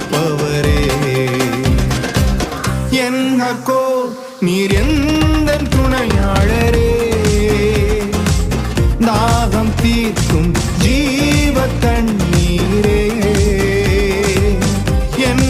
அளிப்பவரே என் அக்கோ நீர் எந்த துணையாளரே? தாகம் தீர்க்கும் ஜீவ தண்ணீரே என்